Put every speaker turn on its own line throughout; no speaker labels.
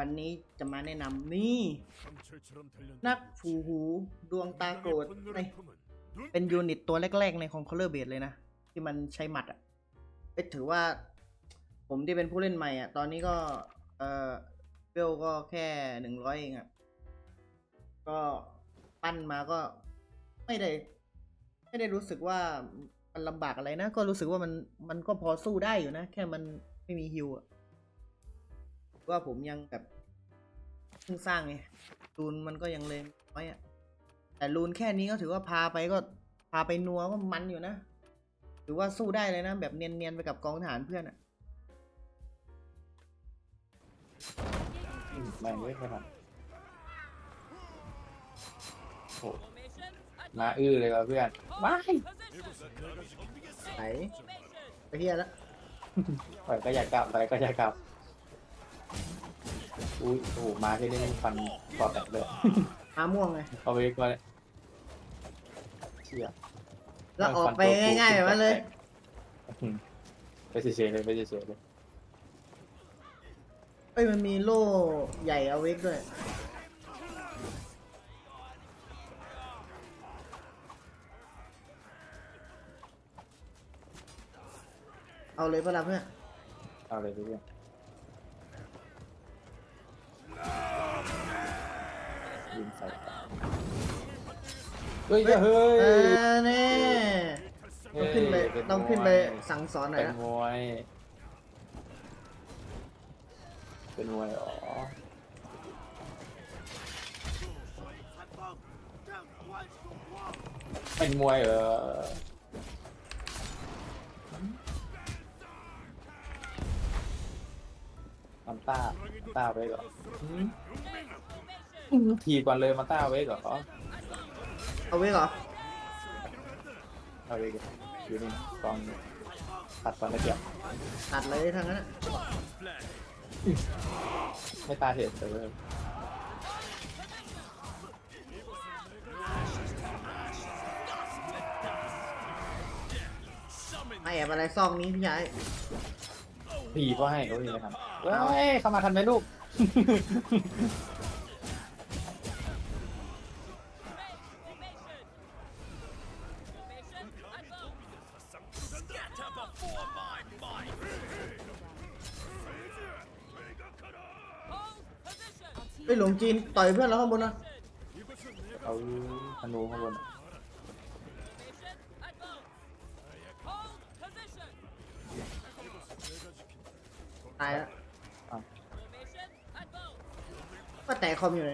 วันนี้จะมาแนะนำนี่ นักผูหูดวงตาโกรธเอ้ยเป็นยูนิตตัวแรก ๆ ในของ Color Base เลยนะ ที่มันใช้หมัดอะเอ้ยถือว่า ผมที่เป็นผู้เล่นใหม่อะตอนนี้ก็ เออเวลก็แค่หนึ่งร้อยเองอะก็ปั้นมาก็ไม่ได้ ไม่ได้รู้สึกว่ามันลำบากอะไรนะ ก็รู้สึกว่ามันมันก็พอสู้ได้อยู่นะ แค่มันไม่มีฮิวอะ ว่าผมยังแบบเพิ่งสร้างไงรูนมันก็ยังเลยน้อยอะแต่รูนแค่นี้ก็ถือว่าพาไปก็พาไปนัวก็มันอยู่นะถือว่าสู้ได้เลยนะ แบบเนียนๆไปกับกองทหารเพื่อนอะ
แม่งเลยไม่ทันโหมาอื้อเลยว่ะเพื่อนว้าย
ไหนไปเฮียแล้ว
ปล่อยก็อยากกลับอะไรก็อยากกลับ อุ้ยโอ้โหมาที่นี่ฟันปอดแตกเลย
หาม่วงไง
เอาไปก่อนเลยเชี่ย
แล้วออกไปง่ายๆแบบนั้นเลย
อืมไปเฉยๆเลยไปเฉยๆเลย
เอ้ยมันมีโล่ใหญ่เอาเวกด้วยเอาเลยปะล่ะเพื่อน
เอาเลยเพื่อน ยิงใส่เฮ้ยเฮ้
เอยอเน่ต้องขึ้นไป
เฮ้ย
ต้องขึ้นไป
เป็นมวย
สั่งสอนหน่อย
เป็น
นะ
มวยเป็นมวยอ๋อเป็นมวยเหรอมันต้ามันต้าไว้เหรอหืม ทีบก่อนเลยมันต้าไว้เหรอ
เอาเวกเหรอ
เอาไว้ก่อนอยู่นี่กองตัดตอนละเกียบ
ตัดเลยทางนั้นอะ
ไม่ตาเห็นเลย
มาแอบอะไรซอกนี้พี่ชาย
ผีก็ให้โอ้ยไม่ทันเฮ้ยเข้ามาทันไหมลูก
หลงจีนต่อยเพื่อนเราข้างบนนะ
เอาธนูข้างบน
ตายแล้ว
อะ
ก็แตะคอมอยู่ไหน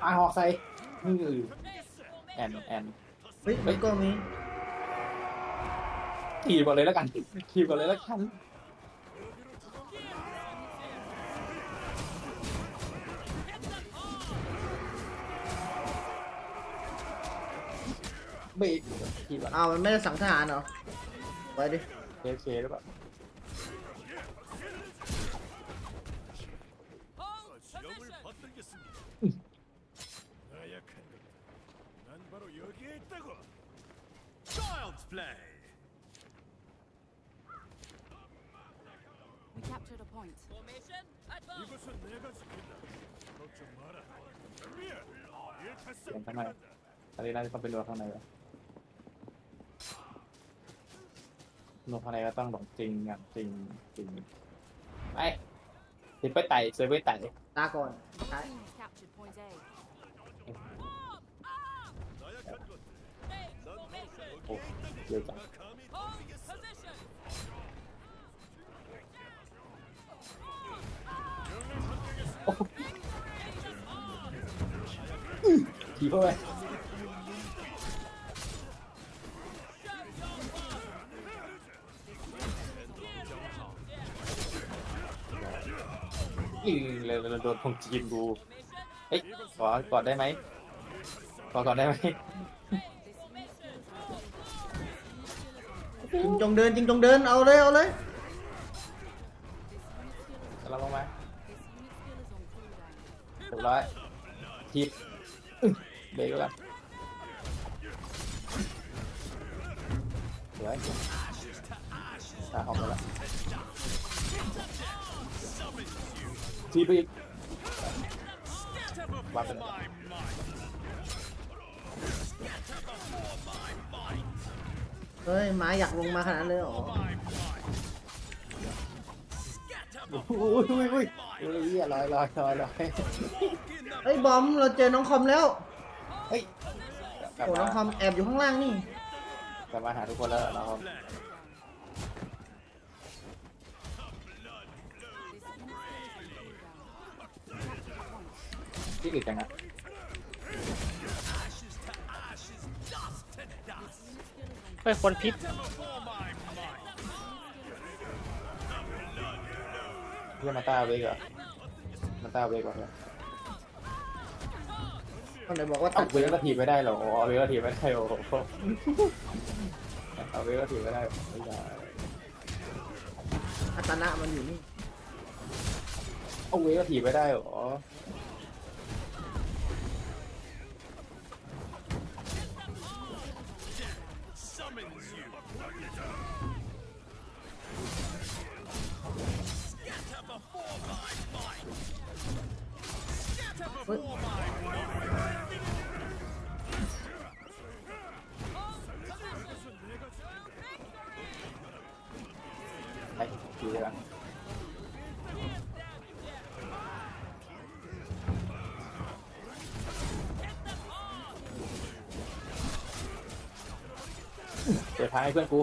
ไอาหอกใส่นี่แอนแอน
เฮ้ยมันก็มี
ทีบก่อนเลยแล้วกันทีบก่อนเลยแล้วกันเบรกทีบก่อน
อ้าวมันไม่ได้สั่งทหารเหรอไปดิ
เคเคหรือเปล่า
captured a point.
이것은 내가 지킨다. 걱정 마라. 준비해. 일타성
เสียงข้างในตอนนี้น่าจะต้องเป็นรัวข้างในแล้วรัวข้างในก็ต้องแบบจริงอย่างจริงจริงไปติดไปไต่เซฟไปไต่
ตาก่อนตาย
Team has captured point A.
나약한 것들. 난 바로
โอ้เยอะจัง
감
ทีเข้าไปยิงเลยเราโดนพงจีนดูเฮ้ยขอกอดได้ไหมขอกอดได้ไหม
จิงจงเดินจริงจงเดินเอาเลยเอาเลย
ร้อยทีบเบรกแล้วสวยตาออกมาแล้วทีไปอีกวางไปเลย
เฮ้ยหมาอยากลงมาขนาดนั้นเลยเหรอ
อุ้ยอุ้ยอุ้ยอุ้ยเหี้ยลอยลอยลอยลอย
เฮ้ยบอมเราเจอน้องคอมแล้ว
เฮ้ยกลับ
โอ้
มา
น้องคอมแอบอยู่ข้างล่างนี่
กลับมาหาทุกคนแล้วเรา
This unit is under down. Point.
ที่อื่นจังอะ
เฮ้ยคนพิษ
เพื่อนมาต้าเวกเหรอมาต้าเวกเหรอเพื่อน
คนไหนบอกว่า
เอา
ตัด
เวกก็ถีบไม่ได้เหรออ๋อเอาเวกก็ถีบไม่ได้โอ้โหเอาเวกก็ถีบไม่ได้ไม่ได้
อัตนะมันอยู่นี่
เอาเวกก็ถีบไม่ได้เหรอ ไปถีบเลยกันเปิดทางให้เพื่อนกู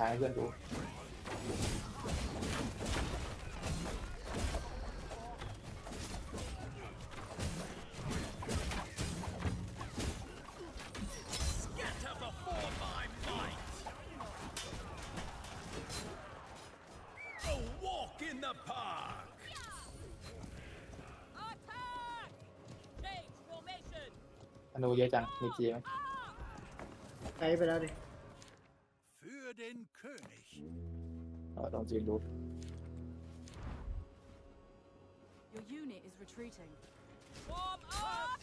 ทางให้เพื่อนกู
A walk in the park.
Attack! Change formation!
ธนูเยอะจัง มีจีไหม
ไกลไปแล้วดิ
เออลองจีนดู
Your unit is retreating.
Form up!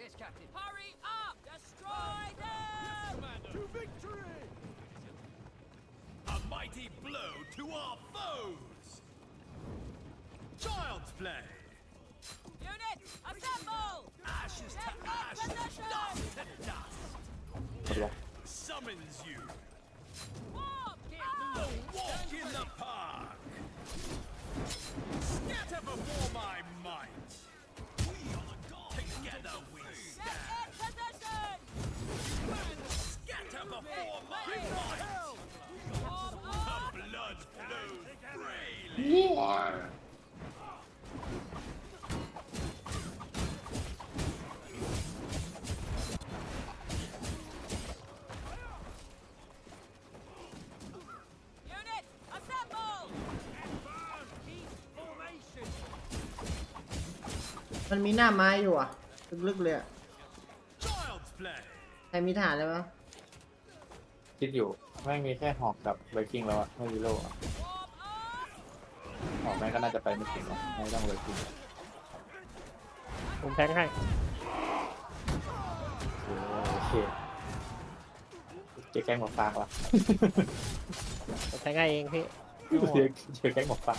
Yes, Captain. Hurry up! Destroy them!
To victory! A mighty blow to our foes. Child's play.
Unit, assemble!
Ashes to
Take up
ashes,
position!
dust to dust.
หมดวะ
Summons you.
Form
Walk in the park. Scatter before my might. Together we stand. Scatter before my might. The blood flows freely.
Unit,
มันมีหน้าไม้อยู่อะ ลึกๆเลยอะ
Child's play.
ใครมีฐานเลยวะ
คิดอยู่แม่งมีแค่หอกกับไวกิ้งแล้วอะไม่มีโล่อะ
Form up!
หอกแม่งก็น่าจะไปไม่ถึงหรอกไม่ต้องไวกิ้ง
ผมแทงให้
โอเคเจอแก๊งหมอกฟางวะ
ผมแทงให้เองพี่
เจอเจอแก๊งหมอกฟาง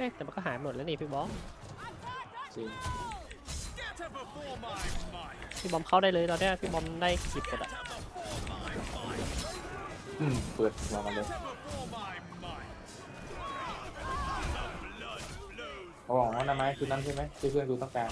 อ๊ะแต่มันก็หายหมดแล้วนี่พี่บอม
จริง
Scatter before my might.
พี่บอมเข้าได้เลยเราได้พี่บอมได้ขีดกดอะ
อืมเปิดมากันเลย
Before my might. The blood flows.
เขาบอกว่าน้ำไม้คือนั่นใช่ไหมที่เพื่อนกูต้องการ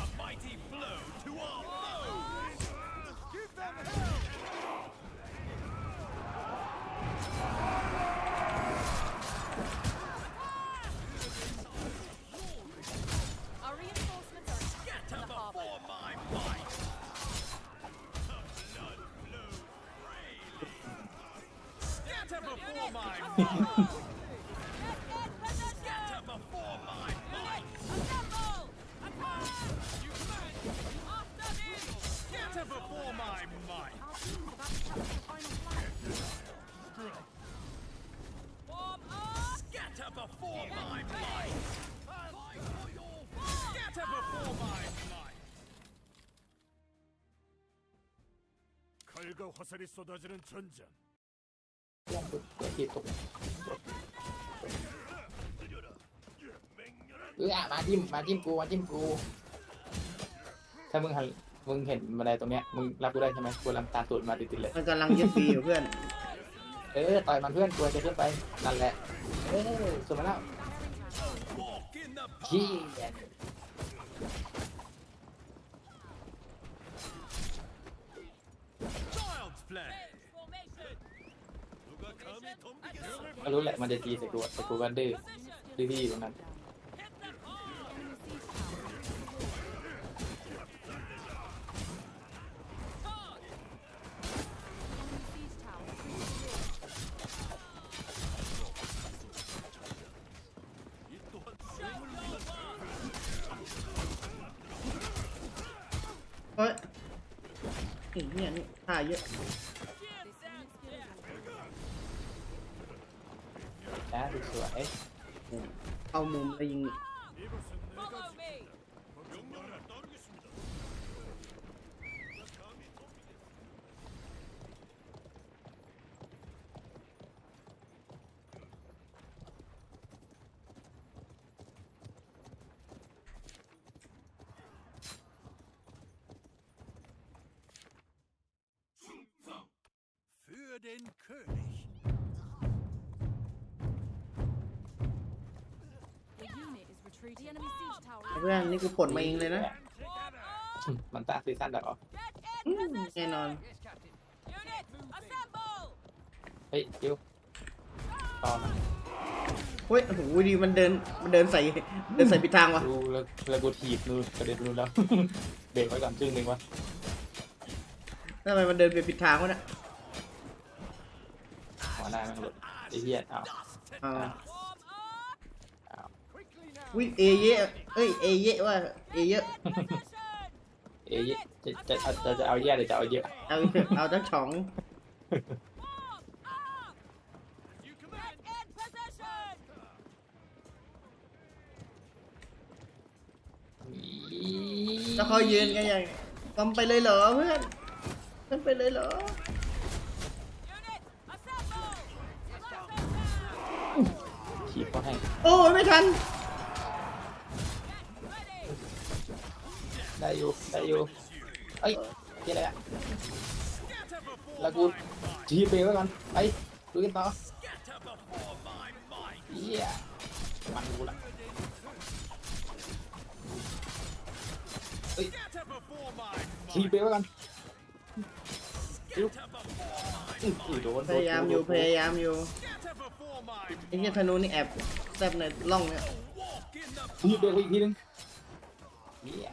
칼과 화살이 쏟아지는 전장
ทีบตกเออมาจิ้มมาจิ้มกูมาจิ้มกู ถ้ามึงหันมึงเห็นบันไดตรงเนี้ยมึงรับกูได้ใช่ไหมกูลำตามตูดมาติดๆเลย
มันกำลังยึดฟรีอยู่เพื่อน
เออต่อยมันเพื่อนกูจะขึ้นไปนั่นแหละ เออสุดมาแล้ว
Walk in the
ขี้ ก็รู้แหละมันจะตีใส่กูอะแต่กูกันดื้อดื้อที่อยู่ตรงนั้น
เฮ้ยนี่เนี่ยนี่ายเย
อะ 어? Für den König.
เพื่อนนี่กูปลดมาเองเลยนะ
Form up.
มันตาซีซั่นแบบอ๋อ
Get
อื
in
มแน่
position.
นอน
Unit, assemble.
เฮ้ยจิวต่อมา
เฮ้ยโอ้โหดีมันเดินมันเดินใส่เดินใส่ผิดทางว่ะ
ดูแล้วแล้วกูถีบนู่นกระเด็นนู่นแล้วเบรกไว้ก่อนจึงหนึ่งวะ
ทำไมมันเดินไปผิดทางวะเนี่ย
หัวหน้าแม่งหลุดไอ้เหี้ยอ้าว
อ่า
Warm up.
วิเอเยะเอ้ยเอเยะว่าเอเยอะ
Position.
เอ้ยจะจะจะจะจะเอาแย่หรือจะเอาเยอะ
เอาเอาทั้งสอง
Warm up.
You
Get
command.
in position.
แล้วเขายืนกันอย่างกำไปเลยเหรอเพื่อนเพื่อนไปเลยเหรอ
Unit, assemble. Position.
ถีบเขาให้
โอ้ยไม่ทัน
ได้อยู่ได้อยู่เอ้ยเหี้ยอะไรอะ
Scatter before
แล้วกู
my might.
ทีบเบรกไว้ก่อนไปดูกันต่อ
Scatter before my might.
เหี้ยมันกูละ
Scatter before my
ที
might.
บเบรกไว้ก่อน
Scatter before my
อื้ออื้อโดน
พยายามอยู่พยายามอยู่
Scatter before my
ไอ้เหี้ยธนูนี่แอบแซบในร่องเนี่ย
walk in the
ทีบเบรกไว้อีกทีนึงเหี้ย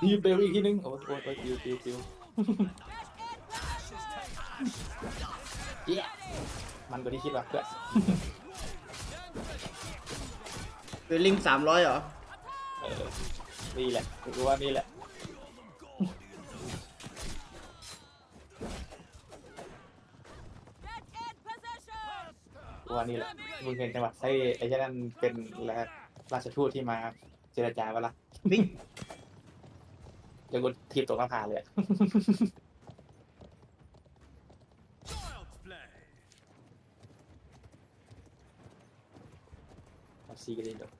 ทีบเบรกไว้อีกทีนึงโอ้โหโอ้ยปิวปิวปิวเหี้มันกว่าที่คิดว่ะเพื่อน
คือลิงสามร้อยเหรอ
เออนี่แหละกูว่านี่แหละว่านี่แหละมึงเห็นจังหวะไอ้ไอ้เจ้านั่นเป็นแล้วราชทูตที่มาเจรจาวะล่ะ เดี๋ยวกูทีบตกกระพาเลยอะ
Child's play.
เอาซีกันเลยเดี๋ยว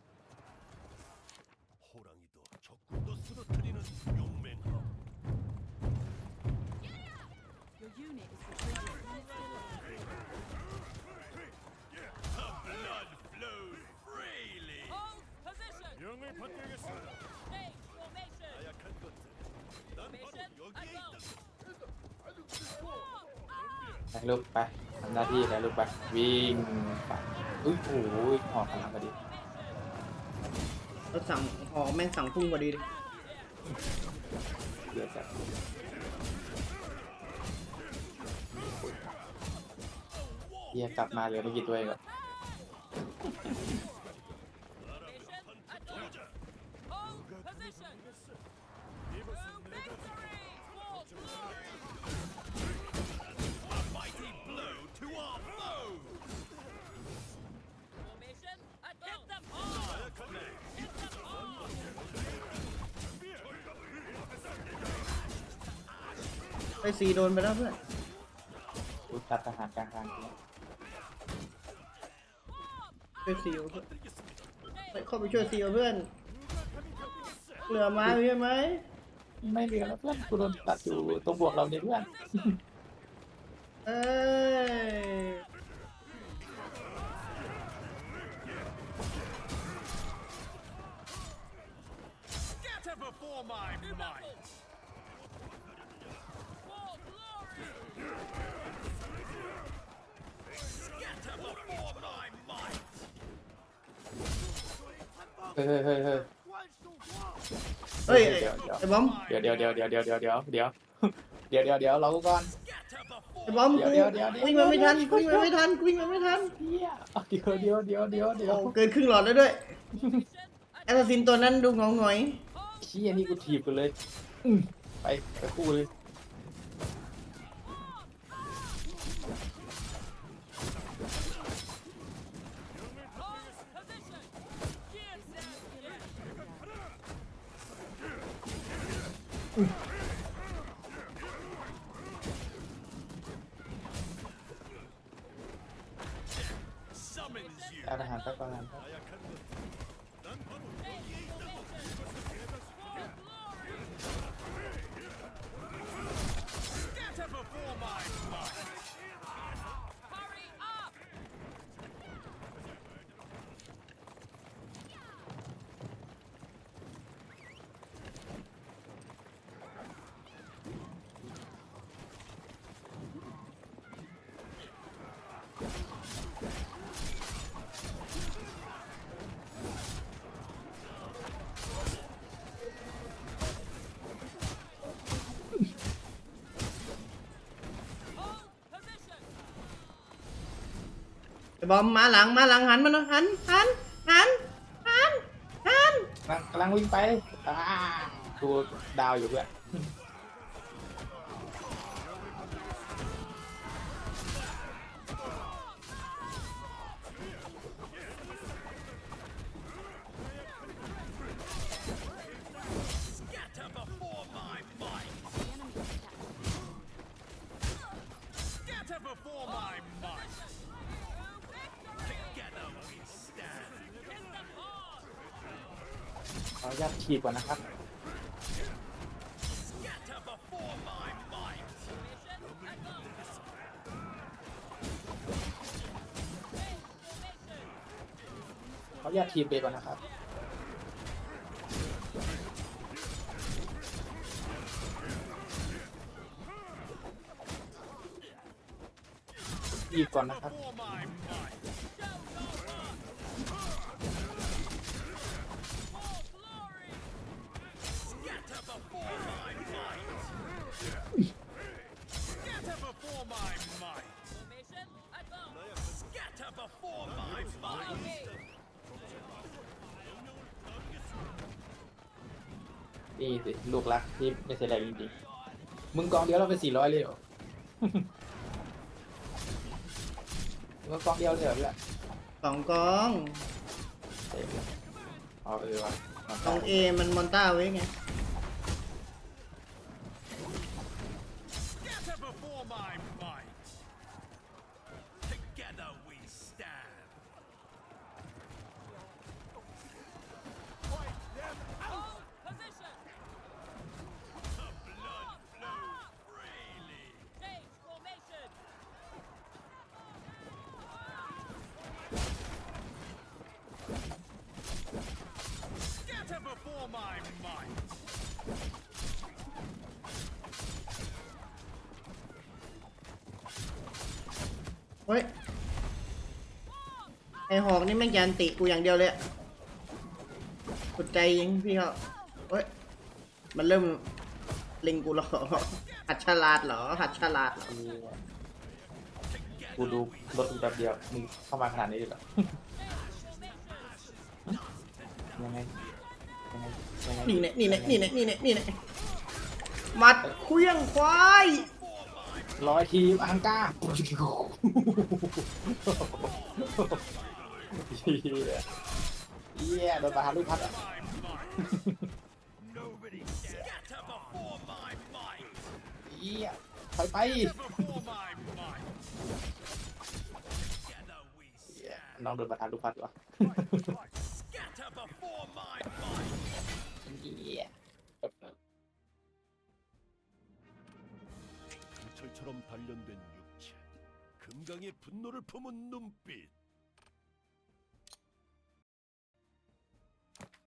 up.
ไปลูกไปทำหน้าที่แล้วลูกไป วิ่งไปอุ้ยโอ้ยหอบพลังพอดี
เราสั่งหอแม่งสั่งพุ่งพอดีเลย
เดือดจัดเฮียกลับมาเหลือไม่กี่ตัวเองเหรอ
ไปซีโดนไปแล้วเพื่อน
กูตัดทหารกลางทาง
ช่วยซีเพื่อนไปเข้าไปช่วยซีเพื่อน เหลือไม้ใช่ไหม
ไม่เหลือแล้วเพื่อนกูโดนตัดอยู่ตรงบวกเราเนี่ยเพื่อน
เอ้ย
เฮ้ยเฮ้ยเฮ้ยเฮ้ย
เฮ้ย
เดี๋ยวเดี๋ยว
ไอ้บอม
เดี๋ยวเดี๋ยวเดี๋ยวเดี๋ยวเดี๋ยวเดี๋ยวเดี๋ยวเดี๋ยวเดี๋ยวเดี๋ยวเดี๋ยวเราก่อน
Scatter before
ไอ้บอม
เดี๋ยว
กู
เดี๋ยวเดี๋ยว
วิ่งมาไม่ทันกูวิ่งมาไม่ทันกูวิ่งมาไม่ทัน
เฮียเดี๋ยวเดี๋ยวเดี๋ยวเดี๋ยวเดี๋ยว
โอ้เกินครึ่งหลอดแล้วด้วยแอสซัสซินตัวนั้นดูงองหงอย
เฮียนี่กูถีบกันเลยอืมไปไปคู่เลย
Live บอมมาหลังมาหลังหันมาหน่อยหันหันหันหันหัน
กำลังวิ่งไปอ่ากูดาวอยู่เพื่อน ญาตถีบก่อนนะครับ ขออนุญาตถีบเบรกก่อนนะครับถีบก่อนนะครับ นี่สิลูกรักที่ไม่ใช่แรงจริงๆมึงกองเดียวเราไปสี่ร้อยเลยเหรอมึงกองเดียวเลยเหรอเพื่อน
สองกอง
เต็มเลยอ๋อเออว่ะมาก
องเอมันมอนต้าไว้ไง
my might.
เฮ้ยไอหอกนี่แม่งยันติกูอย่างเดียวเลยหุดใจยิงพี่เขาเฮ้ย มันเริ่มลิงกูเหรอหัดฉลาดเหรอ หัดฉลาดเหรอ
กูดูรถกูแป๊บเดียวมึงเข้ามาขนาดนี้เลยเหรอ ยังไง
นี่เนี่ยนี่เนี่ยนี่เนี่ยนี่เนี่ยนีเนี่ยมัดเคลี้ยงควาย
ร้อยทีมอังกาเยี่ยโดนประธานลูกพัดอะเยี่ไปไปน้องเดินประธานลูกพัดวะ
영광의 분노를 품은 눈빛.